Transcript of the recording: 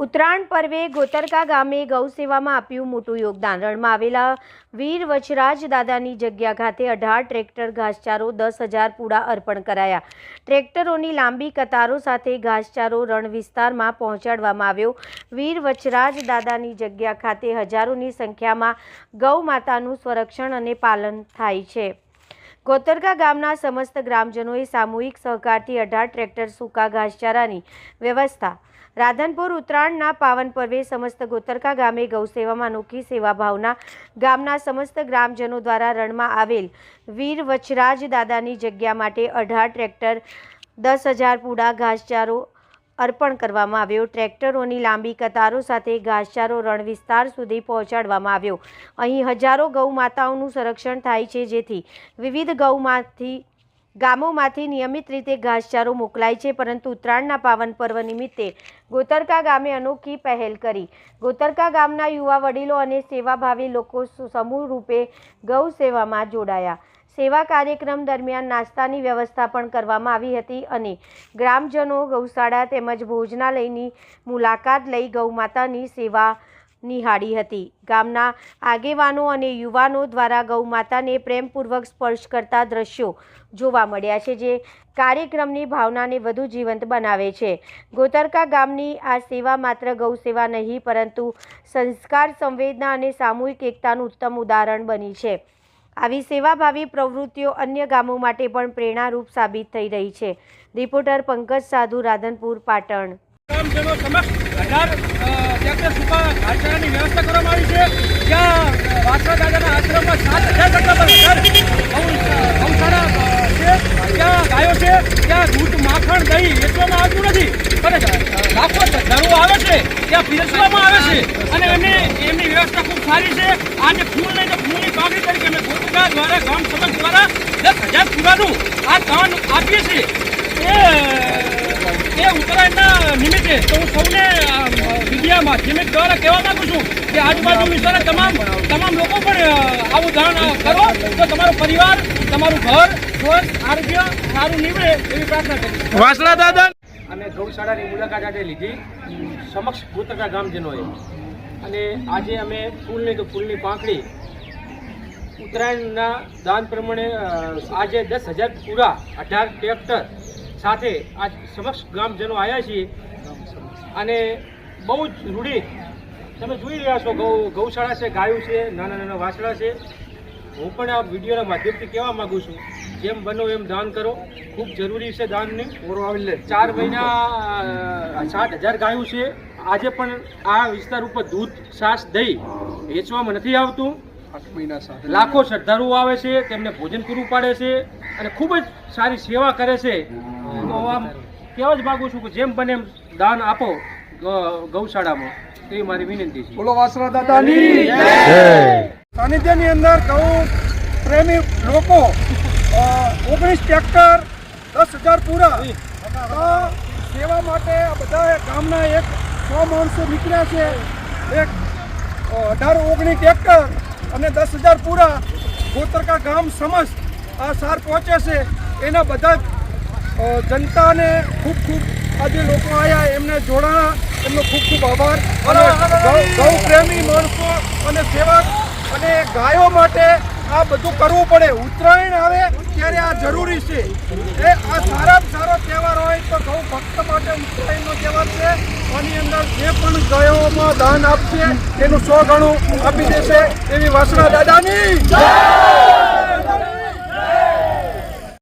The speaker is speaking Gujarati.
ઉત્તરાયણ પર્વે ગોતરકા ગામે ગૌસેવામાં આપ્યું મોટું યોગદાન. રણમાં આવેલા વીર વચરાજ દાદાની જગ્યા ખાતે અઢાર ટ્રેક્ટર ઘાસચારો દસ હજાર પૂડા અર્પણ કરાયા. ટ્રેક્ટરોની લાંબી કતારો સાથે ઘાસચારો રણ વિસ્તારમાં પહોંચાડવામાં આવ્યો. વીર વચરાજ દાદાની જગ્યા ખાતે હજારોની સંખ્યામાં ગૌ માતાનું સંરક્ષણ અને પાલન થાય છે. ગોતરકા ગામના સમસ્ત ગ્રામજનોએ સામૂહિક સહકારથી અઢાર ટ્રેક્ટર સૂકા ઘાસચારાની વ્યવસ્થા રાધનપુર ઉત્તરાયણના પાવન પર્વે સમસ્ત ગોતરકા ગામે ગૌસેવામાં અનોખી સેવા ભાવના ગામના સમસ્ત ગ્રામજનો દ્વારા રણમાં આવેલ વીર વચરાજ દાદાની જગ્યા માટે અઢાર ટ્રેક્ટર, દસ હજાર પૂડા, ઘાસચારો અર્પણ કરવામાં આવ્યો. ટ્રેક્ટરોની લાંબી કતારો સાથે ઘાસચારો રણ વિસ્તાર સુધી પહોંચાડવામાં આવ્યો. અહીં હજારો ગૌ માતાઓનું સંરક્ષણ થાય છે, જેથી વિવિધ ગૌમાંથી ગામોમાંથી નિયમિત રીતે ઘાસચારો મોકલાય છે, પરંતુ ઉત્તરાયણના પાવન પર્વ નિમિત્તે ગોતરકા ગામે અનોખી પહેલ કરી. ગોતરકા ગામના યુવા વડીલો અને સેવાભાવી લોકો સમૂહ રૂપે ગૌ સેવામાં જોડાયા. સેવા કાર્યક્રમ દરમિયાન નાસ્તાની વ્યવસ્થા પણ કરવામાં આવી હતી અને ગ્રામજનો ગૌશાળા તેમજ ભોજનાલયની મુલાકાત લઈ ગૌમાતાની સેવા નિહાળી હતી. ગામના આગેવાનો અને યુવાનો દ્વારા ગૌમાતાને પ્રેમપૂર્વક સ્પર્શ કરતા દ્રશ્યો જોવા મળ્યા છે, જે કાર્યક્રમની ભાવનાને વધુ જીવંત બનાવે છે. ગોતરકા ગામની આ સેવા માત્ર ગૌ સેવા નહીં, પરંતુ સંસ્કાર, સંવેદના અને સામૂહિક એકતાનું ઉત્તમ ઉદાહરણ બની છે. આવી સેવાભાવી પ્રવૃત્તિઓ અન્ય ગામો માટે પણ પ્રેરણારૂપ સાબિત થઈ રહી છે. રિપોર્ટર પંકજ સાધુ, રાધનપુર, પાટણ. ગ્રામજનો સમક્ષ અઢાર ટ્રેક્ટર સૂકા ઘાસચારાની વ્યવસ્થા કરવામાં આવી છે. જ્યાં અ, દાદાના આશ્રમમાં સાત હજાર કરતા પણ ગૌ- ગૌશાળા છે. ત્યાં ગાયો છે ત્યાં દૂધ માખણ દહીં વેચવામાં આવતું નથી. પણ અ, લાખો ધરો આવે છે ત્યાં પીરસવામાં આવે છે. અને એમની એમની વ્યવસ્થા ખૂબ સારી છે. આને ફૂલ નહીં તો ફૂલની પાકડી તરીકે અમે ગોતકા દ્વારા ગામ સમાજ દ્વારા દસ હજાર પૂરાનું આ દાન આપીએ છીએ. એ એ ઉત્તરાયણના નિમિત્તે તો હું સૌને મીડિયામાં મીડિયા માધ્યમિક દ્વારા કહેવા માંગુ છું કે આજુબાજુ વિસ્તારના તમામ તમામ લોકો પણ આવું દાન કરો તો તમારો પરિવાર તમારું ઘર સ્વસ્થ આરોગ્ય સારું નીવડે એવી પ્રાર્થના કરી વાસણા દાદા. અને ગૌશાળાની મુલાકાત આજે લીધી. સમક્ષ ગોતરકા ગામજનોએ. અને આજે અમે ફૂલની તો ફૂલની પાંખડી ઉત્તરાયણના દાન પ્રમાણે આજે દસ હજાર પૂરા અઢાર ટ્રેક્ટર સાથે આજ સમક્ષ ગ્રામજનો આવ્યા છીએ. અને બહુ જ રૂઢી તમે જોઈ રહ્યા છો ગૌ ગૌશાળા છે ગાયું છે નાના નાના વાસણા છે. હું પણ આ વિડીયોના માધ્યમથી કહેવા માંગુ છું જેમ બનો એમ દાન કરો. ખૂબ જરૂરી છે દાનની. ચાર મહિના સાત હજાર ગાયું છે. આજે પણ આ વિસ્તાર ઉપર દૂધ છાશ દહીં વેચવામાં નથી આવતું. લાખો શ્રદ્ધાળુઓ આવે છે તેમને ભોજન પૂરું પાડે છે અને ખૂબ જ સારી સેવા કરે છે. તો આમ કહેવા જ માગું છું કે જેમ બને એમ દાન આપો ગૌશાળામાં. તે મારી વિનંતી છે. બોલો વાસરા દાદાની. સાનિધ્યની અંદર ગૌ પ્રેમી લોકો ઓગણીસ ટ્રેક્ટર દસ હજાર પૂરા. સેવા માટે આ બધા ગામના એક સો માણસો નીકળ્યા છે. એક અઢાર ઓગણીસ ટ્રેક્ટર અને દસ હજાર પૂરા. ગોતરકા ગામ સમસ્ત આ સાર પહોંચે છે. એના બધા જનતાને ખૂબ ખૂબ આજે લોકો આવ્યા એમને જોડાણા એમનો ખૂબ ખૂબ આભાર. અને ગૌ- પ્રેમી માણસો અને સેવક અને ગાયો માટે આ બધું કરવું પડે. ઉત્તરાયણ આવે ત્યારે આ જરૂરી છે. એ આ સારામાં સારો તહેવાર હોય તો ગૌ ભક્ત માટે ઉત્તરાયણનો તહેવાર છે. આની અંદર જે પણ ગાયોમાં દાન આપશે એનું સો ગણું આપી દેશે એવી વાસણા દાદાની.